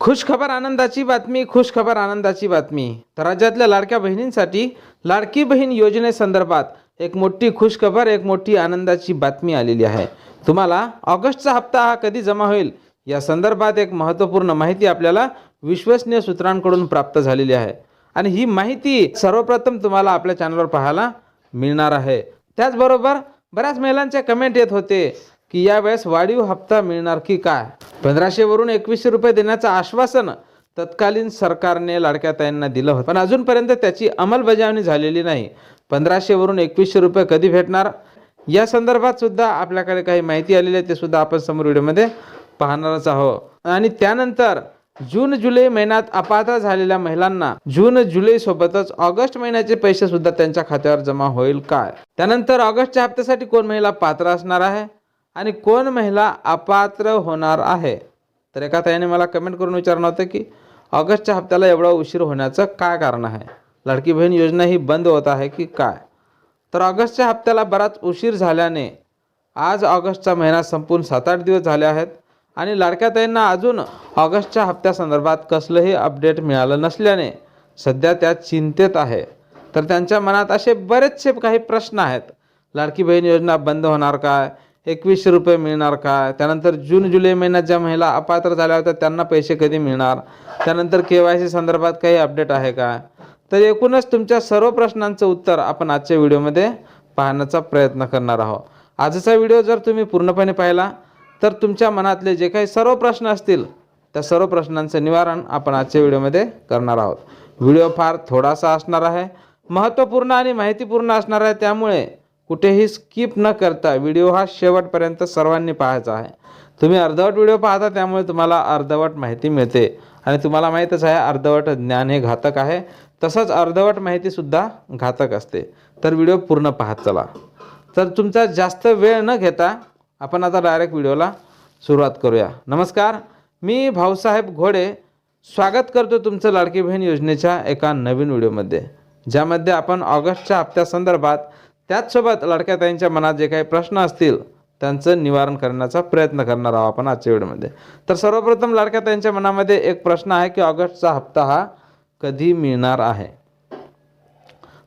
खुश खबर आनंदाची बातमी खुश खबर आनंदाची बातमी. तर राज्यातल्या लाडक्या बहिणींसाठी लाडकी बहीण योजनेसंदर्भात एक मोठी खुश खबर एक मोठी आनंदाची बातमी आलेली आहे. तुम्हाला ऑगस्टचा हप्ता हा कधी जमा होईल या संदर्भात एक महत्त्वपूर्ण माहिती आपल्याला विश्वसनीय सूत्रांकडून प्राप्त झालेली आहे. आणि ही माहिती सर्वप्रथम तुम्हाला आपल्या चॅनलवर पाहायला मिळणार आहे. त्याचबरोबर बऱ्याच महिलांचे कमेंट येत होते की यावेळेस वाढीव हप्ता मिळणार की काय? पंधराशेवरून एकवीसशे रुपये देण्याचं आश्वासन तत्कालीन सरकारने लाडक्या ताईंना दिलं होतं. पण अजूनपर्यंत त्याची अंमलबजावणी झालेली नाही. पंधराशेवरून एकवीसशे रुपये कधी भेटणार? या संदर्भात सुद्धा आपल्याकडे काही माहिती आलेली आहे ते सुद्धा आपण समोर व्हिडिओमध्ये पाहणारच आहोत. आणि त्यानंतर जून जुलै महिन्यात अपात्र झालेल्या महिलांना जून जुलै सोबतच ऑगस्ट महिन्याचे पैसे सुद्धा त्यांच्या खात्यावर जमा होईल काय? त्यानंतर ऑगस्टच्या हप्त्यासाठी कोण महिला पात्र असणार आहे? आणि कोण महिला अपात्र होणार आहे? तर एका ताईने मला कमेंट करून विचारलं होतं की ऑगस्टच्या हप्त्याला एवढा उशीर होण्याचं काय कारण आहे? लाडकी बहीण योजना ही बंद होत आहे की काय? तर ऑगस्टच्या हप्त्याला बराच उशीर झाल्याने आज ऑगस्टचा महिना संपून सात आठ दिवस झाले आहेत आणि लाडक्या ताईंना अजून ऑगस्टच्या हप्त्यासंदर्भात कसलंही अपडेट मिळालं नसल्याने सध्या त्या चिंतेत आहे. तर त्यांच्या मनात असे बरेचसे काही प्रश्न आहेत. लाडकी बहीण योजना बंद होणार काय? एकवीसशे रुपये मिळणार काय? त्यानंतर जून जुलै महिन्यात ज्या महिला अपात्र झाल्या होत्या त्यांना पैसे कधी मिळणार? त्यानंतर के वाय सी संदर्भात काही अपडेट आहे का? तर एकूणच तुमच्या सर्व प्रश्नांचं उत्तर आपण आजच्या व्हिडिओमध्ये पाहण्याचा प्रयत्न करणार आहोत. आजचा व्हिडिओ जर तुम्ही पूर्णपणे पाहिला तर तुमच्या मनातले जे काही सर्व प्रश्न असतील त्या सर्व प्रश्नांचं निवारण आपण आजच्या व्हिडिओमध्ये करणार आहोत. व्हिडिओ फार थोडासा असणार आहे महत्त्वपूर्ण आणि माहितीपूर्ण असणार आहे त्यामुळे कुठेही स्किप न करता व्हिडिओ हा शेवटपर्यंत सर्वांनी पाहायचा आहे. तुम्ही अर्धवट व्हिडिओ पाहता त्यामुळे तुम्हाला अर्धवट माहिती मिळते आणि तुम्हाला माहीतच आहे अर्धवट ज्ञान हे घातक आहे. तसंच अर्धवट माहितीसुद्धा घातक असते. तर व्हिडिओ पूर्ण पाहत चला. तर तुमचा जास्त वेळ न घेता आपण आता डायरेक्ट व्हिडिओला सुरुवात करूया. नमस्कार मी भाऊसाहेब घोडे. स्वागत करतो तुमचं लाडकी बहीण योजनेच्या एका नवीन व्हिडिओमध्ये ज्यामध्ये आपण ऑगस्टच्या हप्त्यासंदर्भात त्याचसोबत लाडक्या ताईंच्या मनात जे काही प्रश्न असतील त्यांचं निवारण करण्याचा प्रयत्न करणार आहोत आपण आजच्या व्हिडिओमध्ये. तर सर्वप्रथम लाडक्या ताईंच्या मनामध्ये एक प्रश्न आहे की ऑगस्टचा हप्ता हा कधी मिळणार आहे?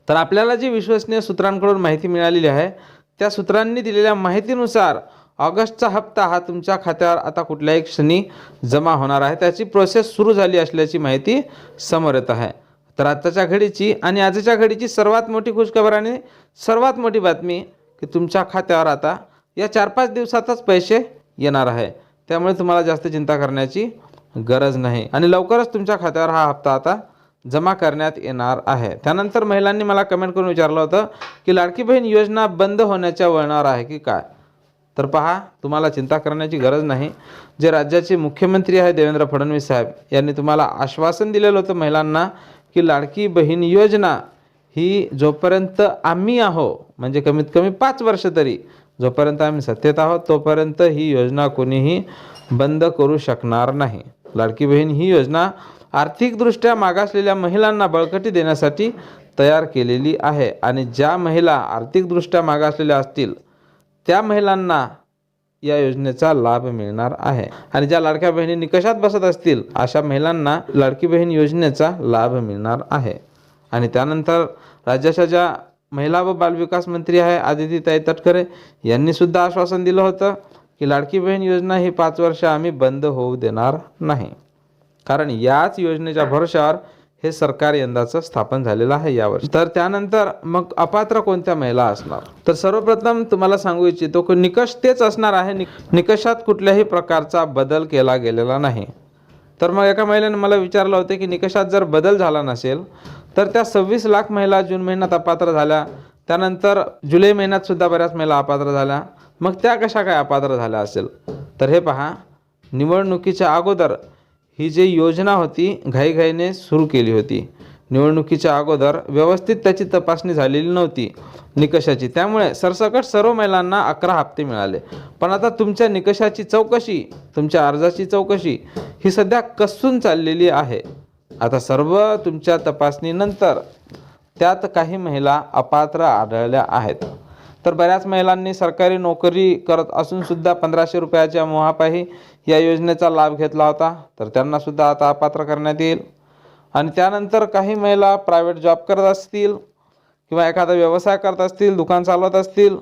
तर आपल्याला जी विश्वसनीय सूत्रांकडून माहिती मिळालेली आहे त्या सूत्रांनी दिलेल्या माहितीनुसार ऑगस्टचा हप्ता हा तुमच्या खात्यावर आता कुठल्याही क्षणी जमा होणार आहे. त्याची प्रोसेस सुरू झाली असल्याची माहिती समोर येत आहे. तर आत्ताच्या घडीची आणि आजच्या घडीची सर्वात मोठी खुशखबर आणि सर्वात मोठी बातमी की तुमच्या खात्यावर आता या चार पाच दिवसातच पैसे येणार आहे. त्यामुळे तुम्हाला जास्त चिंता करण्याची गरज नाही. आणि लवकरच तुमच्या खात्यावर हा हप्ता आता जमा करण्यात येणार आहे. त्यानंतर महिलांनी मला कमेंट करून विचारलं होतं की लाडकी बहीण योजना बंद होण्याच्या वळणावर आहे की काय? तर पहा तुम्हाला चिंता करण्याची गरज नाही. जे राज्याचे मुख्यमंत्री आहे देवेंद्र फडणवीस साहेब यांनी तुम्हाला आश्वासन दिलेलं होतं महिलांना की लाडकी बहीण योजना ही जोपर्यंत आम्ही आहो म्हणजे कमीत कमी पाच वर्ष तरी जोपर्यंत आम्ही सत्तेत आहोत तोपर्यंत ही योजना कोणीही बंद करू शकणार नाही. लाडकी बहीण ही योजना आर्थिकदृष्ट्या मागासलेल्या महिलांना बळकटी देण्यासाठी तयार केलेली आहे आणि ज्या महिला आर्थिकदृष्ट्या मागासलेल्या असतील त्या महिलांना या योजनेचा लाभ मिळणार आहे. आणि ज्या लाडक्या बहिणी निकषात बसत असतील अशा महिलांना लाडकी बहीण योजनेचा लाभ मिळणार आहे. आणि त्यानंतर राज्याच्या ज्या महिला व बालविकास मंत्री आहे आदितीताई तटकरे यांनी सुद्धा आश्वासन दिलं होतं की लाडकी बहीण योजना ही पाच वर्ष आम्ही बंद होऊ देणार नाही. कारण याच योजनेच्या भरोशावर हे सरकार यंदाचं स्थापन झालेलं आहे यावर्षी तर त्यानंतर मग अपात्र कोणत्या महिला असणार? तर सर्वप्रथम तुम्हाला सांगू इच्छितो की निकष तेच असणार आहे. निकषात कुठल्याही प्रकारचा बदल केला गेलेला नाही. तर मग एका महिलेने मला विचारलं होतं की निकषात जर बदल झाला नसेल तर त्या सव्वीस लाख महिला जून महिन्यात अपात्र झाल्या. त्यानंतर जुलै महिन्यात सुद्धा बऱ्याच महिला अपात्र झाल्या. मग त्या कशा काय अपात्र झाल्या असेल? तर हे पहा. निवडणुकीच्या अगोदर ही जी योजना होती घाईघाईने सुरू केली होती. निवडणुकीच्या अगोदर व्यवस्थित त्याची तपासणी झालेली नव्हती निकषाची. त्यामुळे सरसकट सर्व महिलांना अकरा हप्ते मिळाले. पण आता तुमच्या निकषाची चौकशी तुमच्या अर्जाची चौकशी ही सध्या कसून चाललेली आहे. आता सर्व तुमच्या तपासणीनंतर त्यात काही महिला अपात्र आढळल्या आहेत. तर बऱ्याच महिलांनी सरकारी नोकरी करत असूनसुद्धा पंधराशे रुपयाच्या मोहापायी या योजनेचा लाभ घेतला होता. तर त्यांनासुद्धा आता अपात्र करण्यात येईल. आणि त्यानंतर काही महिला प्रायव्हेट जॉब करत असतील किंवा एखादा व्यवसाय करत असतील दुकान चालवत असतील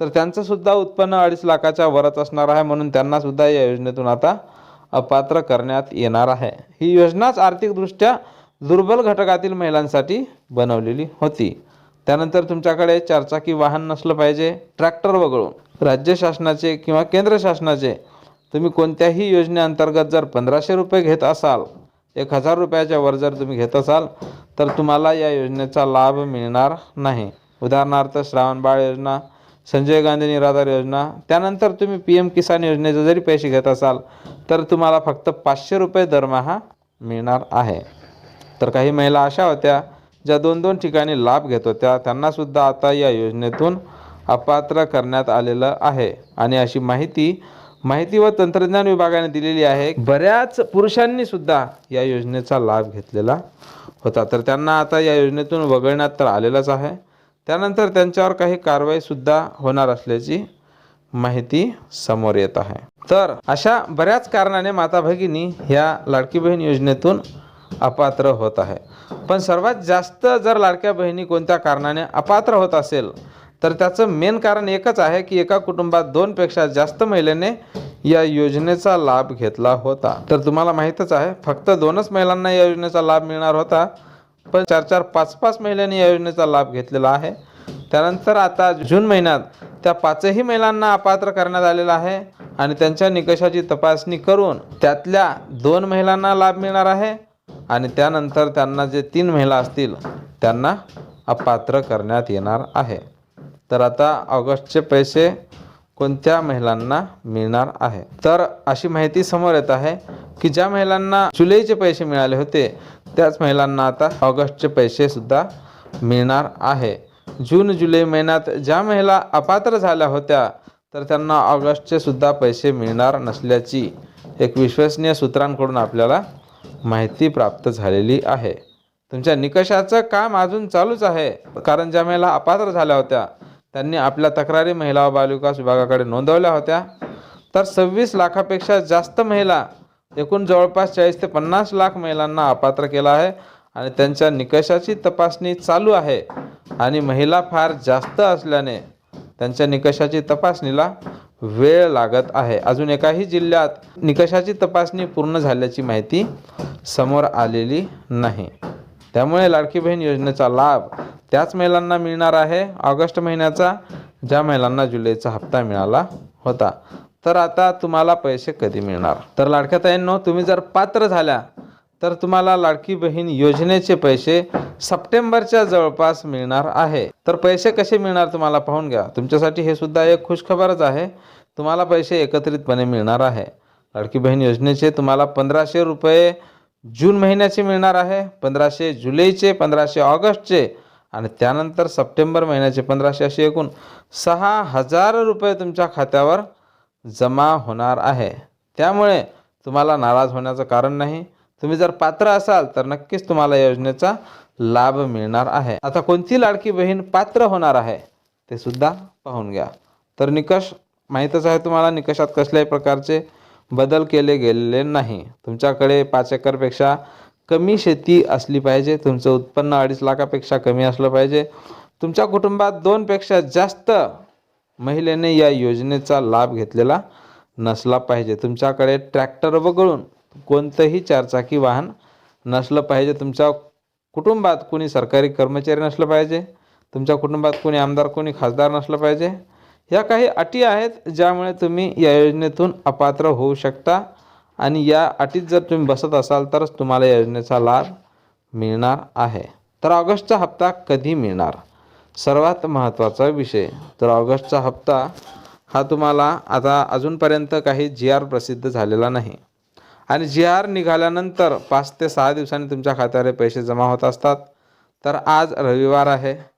तर त्यांचंसुद्धा उत्पन्न अडीच लाखाच्या वरच असणार आहे म्हणून त्यांनासुद्धा या योजनेतून आता अपात्र करण्यात येणार आहे. ही योजनाच आर्थिकदृष्ट्या दुर्बल घटकातील महिलांसाठी बनवलेली होती. त्यानंतर तुमच्याकडे चारचाकी वाहन नसलं पाहिजे ट्रॅक्टर वगळून राज्य शासनाचे किंवा केंद्र शासनाचे तुम्ही कोणत्याही योजनेअंतर्गत जर पंधराशे रुपये घेत असाल एक हजार रुपयाच्या वर जर तुम्ही घेत असाल तर तुम्हाला या योजनेचा लाभ मिळणार नाही. उदाहरणार्थ श्रावण बाळ योजना संजय गांधी निराधार योजना त्यानंतर तुम्ही पी एम किसान योजनेचे जरी पैसे घेत असाल तर तुम्हाला फक्त पाचशे रुपये दरमहा मिळणार आहे. तर काही महिला अशा होत्या ज्या दोन दोन ठिकाणी लाभ घेत होत्या. त्यांनासुद्धा आता या योजनेतून अपात्र करण्यात आलेलं आहे. आणि अशी माहिती माहिती व तंत्रज्ञान विभागाने दिलेली आहे. बऱ्याच पुरुषांनी सुद्धा या योजनेचा लाभ घेतलेला होता. तर त्यांना आता या योजनेतून वगळण्यात तर आलेलाच आहे. त्यानंतर त्यांच्यावर काही कारवाईसुद्धा होणार असल्याची माहिती समोर येत आहे. तर अशा बऱ्याच कारणाने माता भगिनी ह्या लाडकी बहीण योजनेतून अपात्र होत आहे. पण सर्वात जास्त जर लाडक्या बहिणी कोणत्या कारणाने अपात्र होत असेल तर त्याचं मेन कारण एकच आहे की एका कुटुंबात दोनपेक्षा जास्त महिलेने या योजनेचा लाभ घेतला होता. तर तुम्हाला माहीतच आहे फक्त दोनच महिलांना या योजनेचा लाभ मिळणार होता पण चार चार पाच पाच महिलांनी या योजनेचा लाभ घेतलेला आहे. त्यानंतर आता जून महिन्यात त्या पाचही महिलांना अपात्र करण्यात आलेला आहे आणि त्यांच्या निकषाची तपासणी करून त्यातल्या दोन महिलांना लाभ मिळणार आहे आणि त्यानंतर त्यांना जे तीन महिला असतील त्यांना अपात्र करण्यात येणार आहे. तर आता ऑगस्टचे पैसे कोणत्या महिलांना मिळणार आहे? तर अशी माहिती समोर येत आहे की ज्या महिलांना जुलैचे पैसे मिळाले होते त्याच महिलांना आता ऑगस्टचे पैसे सुद्धा मिळणार आहे. जून जुलै महिन्यात ज्या महिला अपात्र झाल्या होत्या तर त्यांना ऑगस्टचे सुद्धा पैसे मिळणार नसल्याची एक विश्वसनीय सूत्रांकडून आपल्याला माहिती प्राप्त झालेली आहे. तुमच्या निकषाचं काम अजून चालूच आहे. कारण ज्या महिला अपात्र झाल्या होत्या त्यांनी आपल्या तक्रारी महिला व बालविकास विभागाकडे नोंदवल्या होत्या. तर सव्वीस लाखापेक्षा जास्त महिला एकूण जवळपास चाळीस ते पन्नास लाख महिलांना अपात्र केला आहे आणि त्यांच्या निकषाची तपासणी चालू आहे आणि महिला फार जास्त असल्याने त्यांच्या निकषाची तपासणीला वेळ लागत आहे. अजून एकाही जिल्ह्यात निकषाची तपासणी पूर्ण झाल्याची माहिती समोर आलेली नाही. त्यामुळे लाडकी बहीण योजनेचा लाभ त्याच महिलांना मिळणार आहे. ऑगस्ट महिन्याचा ज्या महिलांना जुलैचा हप्ता मिळाला होता. तर आता तुम्हाला पैसे कधी मिळणार? तर लाडक्या ताईंनो तुम्ही जर पात्र झाल्या तर तुम्हाला लाडकी बहीण योजनेचे पैसे सप्टेंबरच्या जवळपास मिळणार आहे. तर पैसे कसे मिळणार तुम्हाला पाहून घ्या. तुमच्यासाठी हे सुद्धा एक खुशखबरच आहे. तुम्हाला पैसे एकत्रितपणे मिळणार आहे. लाडकी बहीण योजनेचे तुम्हाला पंधराशे रुपये जून महिन्याचे मिळणार आहे पंधराशे जुलैचे पंधराशे ऑगस्टचे आणि त्यानंतर सप्टेंबर महिन्याचे पंधराशे असे एकूण सहा हजार रुपये तुमच्या खात्यावर जमा होणार आहे. त्यामुळे तुम्हाला नाराज होण्याचं कारण नाही. तुम्ही जर पात्र असाल तर नक्कीच तुम्हाला योजनेचा लाभ मिळणार आहे. आता कोणती लाडकी बहीण पात्र होणार आहे ते सुद्धा पाहून घ्या. तर निकष माहीतच आहे तुम्हाला निकषात कसल्याही प्रकारचे बदल केले गेलेले नाही. तुमच्याकडे पाच एकरपेक्षा कमी शेती असली पाहिजे. तुमचं उत्पन्न अडीच लाखापेक्षा कमी असलं पाहिजे. तुमच्या कुटुंबात दोनपेक्षा जास्त महिलेने या योजनेचा लाभ घेतलेला नसला पाहिजे. तुमच्याकडे ट्रॅक्टर वगळून कोणतंही चारचाकी वाहन नसलं पाहिजे. तुमच्या कुटुंबात कोणी सरकारी कर्मचारी नसलं पाहिजे. तुमच्या कुटुंबात कोणी आमदार कोणी खासदार नसलं पाहिजे. ह्या काही अटी आहेत ज्यामुळे तुम्ही या योजनेतून अपात्र होऊ शकता. आणि या अटीत जर तुम्ही बसत असाल तरच तुम्हाला या योजनेचा लाभ मिळणार आहे. तर ऑगस्टचा हप्ता कधी मिळणार? सर्वात महत्त्वाचा विषय. तर ऑगस्टचा हप्ता हा तुम्हाला आता अजूनपर्यंत काही जी आर प्रसिद्ध झालेला नाही. आणि जी आर निघाल्यानंतर पाच ते सहा दिवसांनी तुमच्या खात्यावर पैसे जमा होत असतात. तर आज रविवार आहे.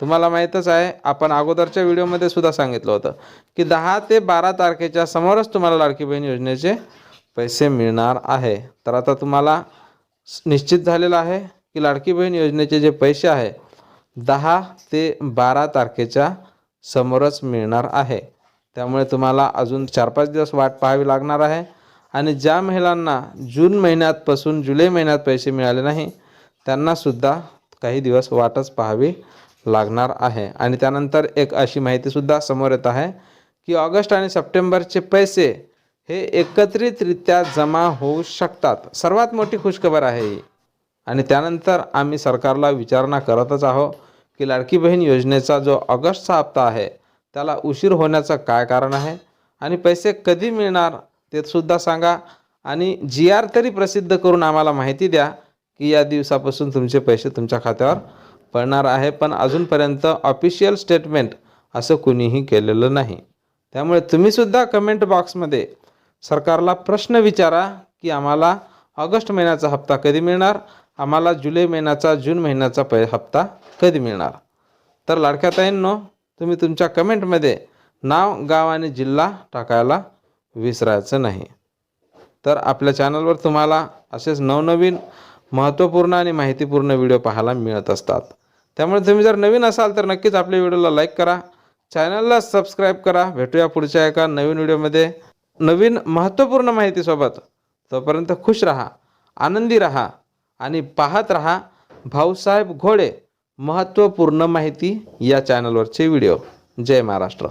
तुम्हाला माहीतच आहे आपण अगोदरच्या व्हिडिओमध्ये सुद्धा सांगितलं होतं की दहा ते बारा तारखेच्या समोरच तुम्हाला लाडकी बहीण योजनेचे पैसे मिळणार आहे. तर आता तुम्हाला निश्चित झालेलं आहे की लाडकी बहीण योजनेचे जे पैसे आहे दहा ते बारा तारखेच्या समोरच मिळणार आहे. त्यामुळे तुम्हाला अजून चार पाच दिवस वाट पाहावी लागणार आहे आणि ज्या महिलांना जून महिन्यातपासून जुलै महिन्यात पैसे मिळाले नाही त्यांनासुद्धा काही दिवस वाटच पाहावी लागणार आहे. आणि त्यानंतर एक अशी माहितीसुद्धा समोर येत आहे की ऑगस्ट आणि सप्टेंबरचे पैसे हे एकत्रितरित्या जमा होऊ शकतात. सर्वात मोठी खुशखबर आहे ही. आणि त्यानंतर आम्ही सरकारला विचारणा करतच आहोत की लाडकी बहीण योजनेचा जो ऑगस्टचा हप्ता आहे त्याला उशीर होण्याचं काय कारण आहे? आणि पैसे कधी मिळणार ते सुद्धा सांगा. आणि जी आर तरी प्रसिद्ध करून आम्हाला माहिती द्या की या दिवसापासून तुमचे पैसे तुमच्या खात्यावर पडणार आहे पण अजूनपर्यंत ऑफिशियल स्टेटमेंट असं कुणीही केलेलं नाही. त्यामुळे तुम्हीसुद्धा कमेंट बॉक्समध्ये सरकारला प्रश्न विचारा की आम्हाला ऑगस्ट महिन्याचा हप्ता कधी मिळणार? आम्हाला जुलै महिन्याचा जून महिन्याचा पै हप्ता कधी मिळणार? तर लाडक्या ताईंनो तुम्ही तुमच्या कमेंटमध्ये नाव गाव आणि जिल्हा टाकायला विसरायचं नाही. तर आपल्या चॅनलवर तुम्हाला असेच नवनवीन महत्त्वपूर्ण आणि माहितीपूर्ण व्हिडिओ पाहायला मिळत असतात. त्यामुळे तुम्ही जर नवीन असाल तर नक्कीच आपल्या व्हिडिओला लाईक करा. चॅनलला सबस्क्राईब करा. भेटूया पुढच्या एका नवीन व्हिडिओमध्ये. नवीन महत्त्वपूर्ण माहितीसोबत. तोपर्यंत खुश राहा आनंदी राहा आणि पाहत राहा भाऊसाहेब घोडे महत्त्वपूर्ण माहिती या चॅनलवरचे व्हिडिओ. जय महाराष्ट्र.